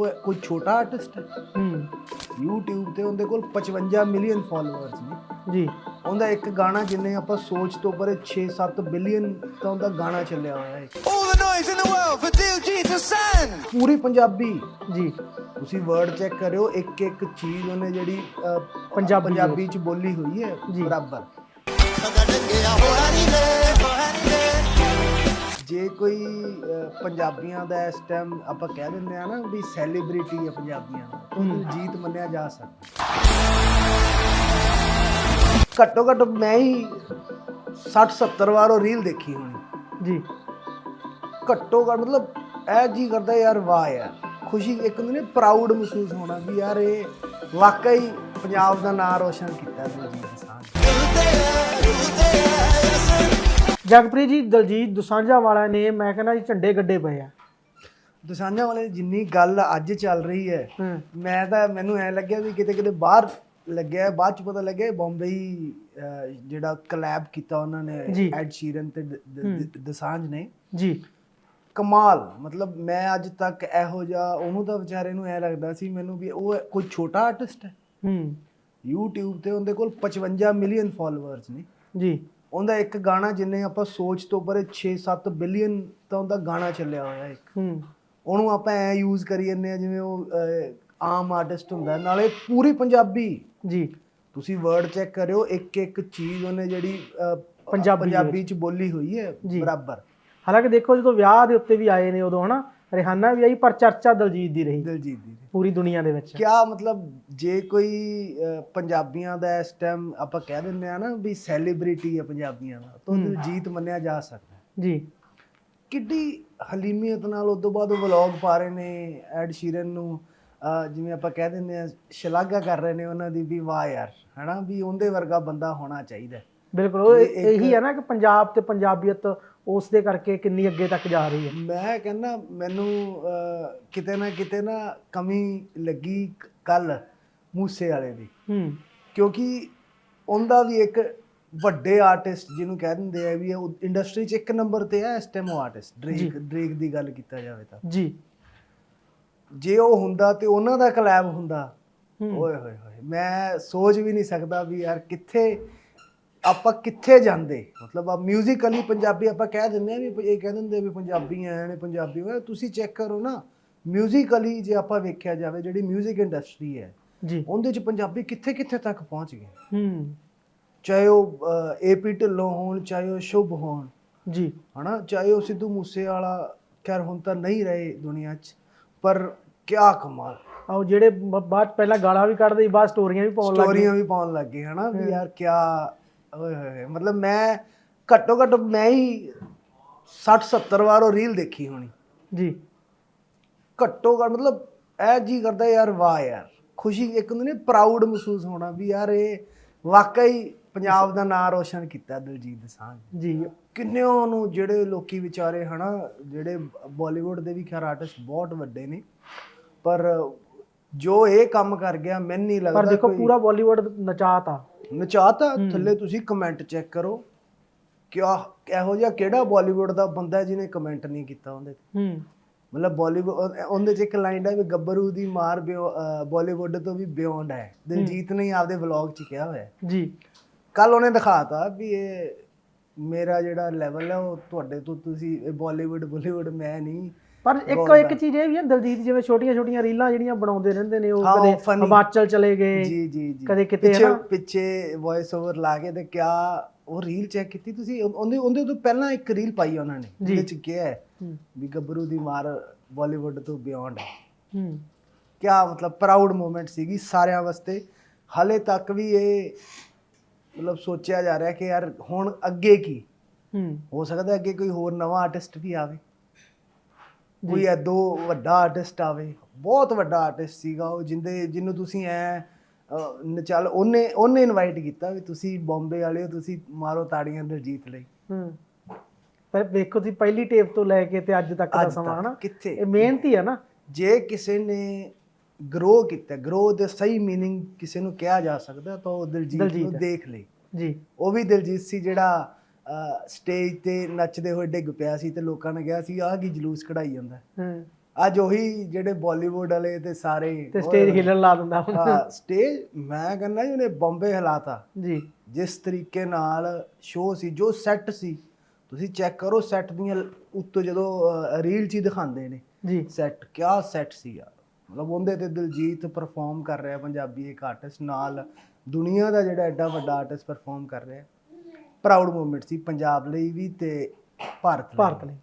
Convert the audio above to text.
ਉਹ ਕੋਈ ਛੋਟਾ ਆਰਟਿਸਟ ਹੈ। ਹੂੰ। YouTube ਤੇ ਉਹਦੇ ਕੋਲ 55 ਮਿਲੀਅਨ ਫਾਲੋਅਰਸ ਨੇ। ਜੀ। ਉਹਦਾ ਇੱਕ ਗਾਣਾ ਜਿੰਨੇ ਆਪਾਂ ਸੋਚ ਤੋਂ ਪਰੇ 6-7 ਬਿਲੀਅਨ ਤਾਂ ਉਹਦਾ ਗਾਣਾ ਚੱਲਿਆ ਹੋਇਆ ਹੈ। All the noise in the world for Diljit Dosanjh. ਪੂਰੀ ਪੰਜਾਬੀ। ਜੀ। ਤੁਸੀਂ ਵਰਡ ਚੈੱਕ ਕਰਿਓ ਇੱਕ ਇੱਕ ਚੀਜ਼ ਉਹਨੇ ਜਿਹੜੀ ਪੰਜਾਬੀ ਪੰਜਾਬੀ ਚ ਬੋਲੀ ਹੋਈ ਹੈ। ਜੀ। ਬਰਾਬਰ। Saga dengea hoani le, hoani le. ਜੇ ਕੋਈ ਅਹ, ਪੰਜਾਬੀਆਂ ਦਾ ਇਸ ਟਾਈਮ ਆਪਾਂ ਕਹਿ ਦਿੰਦੇ ਆ ਨਾ ਵੀ ਸੈਲੀਬ੍ਰਿਟੀ ਹੈ ਪੰਜਾਬੀਆਂ ਦਾ ਉਹਨੂੰ ਜੀਤ ਮੰਨਿਆ ਜਾ ਸਕਦਾ। ਘੱਟੋ ਘੱਟ ਮੈਂ ਹੀ 60 70 ਵਾਰ ਉਹ ਰੀਲ ਦੇਖੀ ਹੋਣੀ। ਜੀ। ਘੱਟੋ ਘੱਟ ਮਤਲਬ ਇਹ ਜੀ ਕਰਦਾ ਯਾਰ ਵਾਹ ਯਾਰ ਖੁਸ਼ੀ ਇੱਕ ਹੁੰਦੀ ਨੇ ਪ੍ਰਾਊਡ ਮਹਿਸੂਸ ਹੋਣਾ ਵੀ ਯਾਰ ਇਹ ਵਾਕਈ ਪੰਜਾਬ ਦਾ ਨਾਮ ਰੋਸ਼ਨ ਕੀਤਾ ਦਿਲਜੀਤ ਦੋਸਾਂਝ ਜਗਪ੍ਰੀਤ ਜੀ ਦਲਜੀਤ ਦੁਸਾਂਝਾ ਵਾਲਾ ਨੇ ਮੈਂ ਕਹਿੰਦਾ ਜੀ ਝੰਡੇ ਗੱਡੇ ਪਏ ਆ। ਦੋਸਾਂਝਾਂ ਵਾਲੇ ਦੀ ਜਿੰਨੀ ਗੱਲ ਅੱਜ ਚੱਲ ਰਹੀ ਹੈ ਮੈਂ ਤਾਂ ਮੈਨੂੰ ਐ ਲੱਗਿਆ ਵੀ ਕਿਤੇ ਕਿਤੇ ਬਾਹਰ ਲੱਗਿਆ ਬਾਅਦ ਚ ਪਤਾ ਲੱਗਿਆ ਹੀ ਅਹ, ਜਿਹੜਾ ਕਲੈਬ ਕੀਤਾ ਉਹਨਾਂ ਨੇ। ਐਡ ਸ਼ੀਰਨ ਤੇ ਦਸਾਂਝ ਨੇ। ਜੀ। ਕਮਾਲ ਮਤਲਬ ਮੈਂ ਅੱਜ ਤੱਕ ਇਹੋ ਜਿਹਾ ਉਹਨੂੰ ਤਾਂ ਵਿਚਾਰੇ ਨੂੰ ਐ ਲੱਗਦਾ ਸੀ ਮੈਨੂੰ ਵੀ ਉਹ ਕੋਈ ਛੋਟਾ ਆਰਟਿਸਟ ਹੈ। ਹੂੰ। YouTube ਤੇ ਉਹਦੇ ਕੋਲ 55 ਮਿਲੀਅਨ ਫਾਲੋਅਰਸ ਨੇ। ਜੀ। ਉਹਦਾ ਇੱਕ ਗਾਣਾ ਜਿੰਨੇ ਆਪਾਂ ਸੋਚ ਤੋਂ ਪਰੇ 6-7 ਬਿਲੀਅਨ ਤਾਂ ਉਹਦਾ ਗਾਣਾ ਚੱਲਿਆ ਹੋਇਆ ਹੈ ਹੂੰ। ਉਹਨੂੰ ਆਪਾਂ ਐ ਯੂਜ਼ ਕਰੀ ਜੰਨੇ ਆ ਜਿਵੇਂ ਉਹ ਆਮ ਆਰਟਿਸਟ ਹੁੰਦਾ। ਨਾਲੇ ਪੂਰੀ ਪੰਜਾਬੀ। ਜੀ। ਤੁਸੀਂ ਵਰਡ ਚੈੱਕ ਕਰਿਓ ਇੱਕ ਇੱਕ ਚੀਜ਼ ਉਹਨੇ ਜਿਹੜੀ ਪੰਜਾਬੀ ਚ ਬੋਲੀ ਹੋਈ ਹੈ। ਬਰਾਬਰ। ਹਾਲਾਂਕਿ ਦੇਖੋ ਜਦੋਂ ਵਿਆਹ ਦੇ ਉੱਤੇ ਵੀ ਆਏ ਨੇ ਉਦੋਂ ਹਨਾ? ਰਿਹਾਨਾ ਵੀ ਆਈ ਪਰ ਚਰਚਾ ਦਲਜੀਤ ਦੀ ਰਹੀ। ਦਿਲਜੀਤ ਦੀ ਪੂਰੀ ਦੁਨੀਆ ਦੇ ਵਿੱਚ। ਕਿਆ ਮਤਲਬ ਜੇ ਕੋਈ ਅਹ, ਪੰਜਾਬੀਆਂ ਦਾ ਇਸ ਟਾਈਮ ਆਪਾਂ ਕਹਿ ਦਿੰਦੇ ਆ ਨਾ ਵੀ ਸੈਲੀਬ੍ਰਿਟੀ ਹੈ ਪੰਜਾਬੀਆਂ ਦਾ ਤਾਂ ਦਿਲਜੀਤ ਮੰਨਿਆ ਜਾ ਸਕਦਾ ਹੈ। ਜੀ। ਕਿੱਡੀ ਹਲੀਮੀਅਤ ਨਾਲ ਉਸ ਤੋਂ ਬਾਅਦ ਉਹ ਵਲੌਗ ਪਾ ਰਹੇ ਨੇ ਐਡ ਸ਼ੀਰਨ ਨੂੰ ਅਹ, ਜਿਵੇਂ ਆਪਾਂ ਕਹਿ ਦਿੰਦੇ ਆ ਸ਼ਲਾਘਾ ਕਰ ਰਹੇ ਨੇ ਉਹਨਾਂ ਦੀ ਵੀ ਵਾਹ ਯਾਰ ਹਨਾ? ਵੀ ਉਹਦੇ ਵਰਗਾ ਬੰਦਾ ਹੋਣਾ ਚਾਹੀਦਾ ਹੈ। ਬਿਲਕੁਲ ਉਹ ਇਹ ਹੈ ਨਾ ਕਿ ਪੰਜਾਬ ਤੇ ਪੰਜਾਬੀਅਤ ਉਸ ਦੇ ਕਰਕੇ ਕਿੰਨੀ ਅੱਗੇ ਤੱਕ ਜਾ ਰਹੀ ਹੈ। ਮੈਂ ਕਹਿੰਦਾ ਮੈਨੂੰ ਅਹ, ਕਿਤੇ ਨਾ ਕਿਤੇ ਨਾ ਕਮੀ ਲੱਗੀ ਕੱਲ ਮੂਸੇ ਵਾਲੇ ਦੀ। ਹੂੰ। ਕਿਉਂਕਿ ਉਹਦਾ ਵੀ ਇੱਕ ਵੱਡੇ ਆਰਟਿਸਟ ਜਿਹਨੂੰ ਕਹਿ ਦਿੰਦੇ ਆ ਵੀ ਉਹ ਇੰਡਸਟਰੀ 'ਚ ਇੱਕ ਨੰਬਰ ਤੇ ਹੈ ਇਸ ਟਾਈਮ ਉਹ ਆਰਟਿਸਟ ਡ੍ਰੇਕ ਡ੍ਰੇਕ ਦੀ ਗੱਲ ਕੀਤਾ ਜਾਵੇ ਤਾਂ। ਜੀ। ਜੇ ਉਹ ਹੁੰਦਾ ਤੇ ਉਹਨਾਂ ਦਾ ਕਲੈਬ ਹੁੰਦਾ ਹੂੰ। ਓਏ ਹੋਏ ਹੋਏ ਮੈਂ ਸੋਚ ਵੀ ਨਹੀਂ ਸਕਦਾ ਵੀ ਯਾਰ ਕਿੱਥੇ ਆਪਾਂ ਕਿੱਥੇ ਜਾਂਦੇ? ਮਤਲਬ ਆ ਮਿਊਜ਼ੀਕਲੀ ਪੰਜਾਬੀ ਆਪਾਂ ਕਹਿ ਦਿੰਦੇ ਆ ਵੀ ਇਹ ਕਹਿ ਦਿੰਦੇ ਵੀ ਪੰਜਾਬੀ ਐ ਨੇ ਪੰਜਾਬੀ ਓਏ ਤੁਸੀਂ ਚੈੱਕ ਕਰੋ ਨਾ ਮਿਊਜ਼ੀਕਲੀ ਜੇ ਆਪਾਂ ਵੇਖਿਆ ਜਾਵੇ ਜਿਹੜੀ 뮤직 ਇੰਡਸਟਰੀ ਹੈ ਜੀ। ਉਹਦੇ ਚ ਪੰਜਾਬੀ ਕਿੱਥੇ ਕਿੱਥੇ ਤੱਕ ਪਹੁੰਚ ਗਏ? ਹੂੰ। ਚਾਹੇ ਉਹ ਏਪੀ ਢਿੱਲੋਂ ਹੋਣ ਚਾਹੇ ਉਹ ਸ਼ੁਭ ਹੋਣ। ਜੀ। ਹਨਾ? ਚਾਹੇ ਉਹ ਸਿੱਧੂ ਮੂਸੇ ਵਾਲਾ ਖੈਰ ਹੁਣ ਤਾਂ ਨਹੀਂ ਰਹੇ ਦੁਨੀਆ 'ਚ ਪਰ ਕਿਆ ਕਮਾਲ। ਆਓ ਜਿਹੜੇ ਬਾਅਦ ਪਹਿਲਾਂ ਗਾਲਾਂ ਵੀ ਕੱਢਦੇ ਸੀ ਬਾਅਦ ਸਟੋਰੀਆਂ ਵੀ ਪਾਉਣ ਲੱਗ ਗਏ। ਸਟੋਰੀਆਂ ਵੀ ਪਾਉਣ ਲੱਗ ਗਏ ਹਨਾ? ਵੀ ਯਾਰ ਕਿਆ ਓਏ ਹੋਏ ਮਤਲਬ ਮੈਂ ਘੱਟੋ ਘੱਟ ਮੈਂ ਹੀ 60 70 ਵਾਰ ਉਹ ਰੀਲ ਦੇਖੀ ਹੋਣੀ। ਜੀ। ਘੱਟੋ ਘੱਟ ਮਤਲਬ ਇਹ ਜੀ ਕਰਦਾ ਯਾਰ ਵਾਹ ਯਾਰ ਖੁਸ਼ੀ ਇੱਕ ਹੁੰਦੀ ਨੇ ਪ੍ਰਾਊਡ ਮਹਿਸੂਸ ਹੋਣਾ ਵੀ ਯਾਰ ਇਹ ਵਾਕਈ ਪੰਜਾਬ ਦਾ ਨਾਮ ਰੋਸ਼ਨ ਕੀਤਾ ਦਿਲਜੀਤ ਦੋਸਾਂਝ ਜੀ। ਕਿੰਨੇ ਨੂੰ ਜਿਹੜੇ ਲੋਕੀ ਵਿਚਾਰੇ ਹਨਾ ਜਿਹੜੇ ਬਾਲੀਵੁੱਡ ਦੇ ਵੀ ਖੈਰ ਆਰਟਿਸਟ ਬਹੁਤ ਵੱਡੇ ਨੇ ਪਰ ਜੋ ਇਹ ਕੰਮ ਕਰ ਗਿਆ ਮੈਨੂੰ ਨਹੀਂ ਲੱਗਦਾ ਪਰ ਦੇਖੋ ਪੂਰਾ ਬਾਲੀਵੁੱਡ ਨਚਾਤਾ। ਨਚਾਤਾ ਥੱਲੇ ਤੁਸੀਂ ਕਮੈਂਟ ਚੈੱਕ ਕਰੋ। ਕਿਆ ਇਹੋ ਜਿਹਾ ਕਿਹੜਾ ਬਾਲੀਵੁੱਡ ਦਾ ਬੰਦਾ ਹੈ ਜਿਹਨੇ ਕਮੈਂਟ ਨਹੀਂ ਕੀਤਾ ਉਹਦੇ ਤੇ? ਹੂੰ। ਮਤਲਬ ਬਾਲੀਵੁੱਡ ਉਹਦੇ ਚ ਇੱਕ ਲਾਈਨ ਹੈ ਵੀ ਗੱਭਰੂ ਦੀ ਮਾਰ ਬਾਲੀਵੁੱਡ ਤੋਂ ਵੀ ਬਿਯੋਂਡ ਹੈ। ਦਿਲਜੀਤ ਨੇ ਆਪਦੇ ਵਲੌਗ ਚ ਕਿਹਾ ਹੋਇਆ ਜੀ। ਕੱਲ ਉਹਨੇ ਦਿਖਾਤਾ ਵੀ ਇਹ ਮੇਰਾ ਜਿਹੜਾ ਲੈਵਲ ਹੈ ਉਹ ਤੁਹਾਡੇ ਤੋਂ ਤੁਸੀਂ ਬਾਲੀਵੁੱਡ ਬਾਲੀਵੁੱਡ ਮੈਂ ਨਹੀਂ। ਪਰ ਇੱਕ ਇੱਕ ਚੀਜ਼ ਇਹ ਵੀ ਹੈ ਦਲਜੀਤ ਜਿਵੇਂ ਛੋਟੀਆਂ ਛੋਟੀਆਂ ਰੀਲਾਂ ਜਿਹੜੀਆਂ ਬਣਾਉਂਦੇ ਰਹਿੰਦੇ ਨੇ ਉਹ ਕਦੇ। ਹਿਮਾਚਲ ਚਲੇ ਗਏ ਜੀ ਜੀ ਜੀ। ਕਦੇ ਕਿਤੇ ਪਿੱਛੇ? ਪਿੱਛੇ ਵੌਇਸ ਓਵਰ ਲਾ ਕੇ ਤੇ ਕਿਆ ਉਹ ਰੀਲ ਚੈੱਕ ਕੀਤੀ ਤੁਸੀਂ? ਉਹ- ਉਹਦੇ ਉਹਦੇ ਤੋਂ ਪਹਿਲਾਂ ਇੱਕ ਰੀਲ ਪਾਈ ਉਹਨਾਂ ਨੇ। ਜਿਹਦੇ ਚ ਕਿਹਾ ਹੈ ਹੂੰ। ਵੀ ਗੱਭਰੂ ਦੀ ਮਾਰ ਬਾਲੀਵੁੱਡ ਤੋਂ ਬਿਯੋਂਡ ਹੈ। ਹੂੰ। ਕਿਆ ਮਤਲਬ ਪ੍ਰਾਊਡ ਮੂਮੈਂਟ ਸੀਗੀ ਸਾਰਿਆਂ ਵਾਸਤੇ। ਹਾਲੇ ਤੱਕ ਵੀ ਇਹ ਮਤਲਬ ਸੋਚਿਆ ਜਾ ਰਿਹਾ ਕਿ ਯਾਰ ਹੁਣ ਅੱਗੇ ਕੀ? ਹੂੰ। ਹੋ ਸਕਦਾ ਅੱਗੇ ਕੋਈ ਹੋਰ ਨਵਾਂ ਆਰਟਿਸਟ ਵੀ ਆਵੇ। ਕੋਈ ਐਦੋ ਵੱਡਾ ਆਰਟਿਸਟ ਆਵੇ ਬਹੁਤ ਵੱਡਾ ਆਰਟਿਸਟ ਸੀਗਾ ਉਹ ਜਿੰਦੇ ਜਿਹਨੂੰ ਤੁਸੀਂ ਐ ਨਚਲ ਉਹਨੇ ਉਹਨੇ ਇਨਵਾਈਟ ਕੀਤਾ ਵੀ ਤੁਸੀਂ ਬੰਬੇ ਵਾਲੇ ਹੋ ਤੁਸੀਂ ਮਾਰੋ ਤਾੜੀਆਂ ਦਿਲਜੀਤ ਲਈ ਹੂੰ ਪਰ ਵੇਖੋ ਤੁਸੀਂ ਪਹਿਲੀ ਟੇਪ ਤੋਂ ਲੈ ਕੇ ਤੇ ਅੱਜ ਤੱਕ ਦਾ ਅੱਜ ਸਮਾਂ ਤੱਕ ਹਨਾ ਕਿੱਥੇ ਇਹ ਮਿਹਨਤੀ ਹੈ ਨਾ ਜੇ ਕਿਸੇ ਨੇ ਗਰੋ ਕੀਤਾ ਗਰੋ ਦੇ ਸਹੀ मीनिंग ਕਿਸੇ ਨੂੰ ਕਿਹਾ ਜਾ ਸਕਦਾ ਤਾਂ ਉਹ ਦਿਲਜੀਤ ਦਿਲਜੀਤ ਨੂੰ ਹੈ। ਦੇਖ ਲਈ ਜੀ ਉਹ ਵੀ ਦਿਲਜੀਤ ਸੀ ਜਿਹੜਾ ਸਟੇਜ ਤੇ ਨੱਚਦੇ ਹੋਏ ਡਿੱਗ ਪਿਆ ਸੀ ਤੇ ਲੋਕਾਂ ਨੇ ਕਿਹਾ ਸੀ ਆਹ ਕੀ ਜਲੂਸ ਕਢਾਈ ਜਾਂਦਾ ਹੂੰ? ਅੱਜ ਉਹੀ ਜਿਹੜੇ ਬਾਲੀਵੁੱਡ ਵਾਲੇ ਤੇ ਸਾਰੇ ਤੇ ਸਟੇਜ ਹਿੱਲਣ ਲਾ ਦਿੰਦਾ ਹੁਣ। ਹਾਂ ਸਟੇਜ ਮੈਂ ਕਹਿੰਦਾ ਜੀ ਉਹਨੇ ਬੰਬੇ ਹਿਲਾਤਾ ਜੀ। ਜਿਸ ਤਰੀਕੇ ਨਾਲ ਸ਼ੋਅ ਸੀ ਜੋ ਸੈੱਟ ਸੀ ਤੁਸੀਂ ਚੈੱਕ ਕਰੋ ਸੈੱਟ ਦੀਆਂ ਉੱਤੋਂ ਜਦੋਂ ਰੀਲ 'ਚ ਦਿਖਾਉਂਦੇ ਨੇ। ਜੀ। ਸੈੱਟ ਕਿਆ ਸੈੱਟ ਸੀ ਯਾਰ। ਮਤਲਬ ਉਹਦੇ ਤੇ ਦਿਲਜੀਤ ਪਰਫਾਰਮ ਕਰ ਰਿਹਾ ਪੰਜਾਬੀ ਇੱਕ ਆਰਟਿਸਟ ਨਾਲ। ਦੁਨੀਆ ਦਾ ਜਿਹੜਾ ਐਡਾ ਵੱਡਾ ਆਰਟਿਸਟ ਪਰਫਾਰਮ ਕਰ ਰਿਹਾ। ਪ੍ਰਾਊਡ ਮੂਵਮੈਂਟ ਸੀ ਪੰਜਾਬ ਲਈ ਵੀ ਤੇ ਭਾਰਤ ਲਈ। ਭਾਰਤ ਲਈ।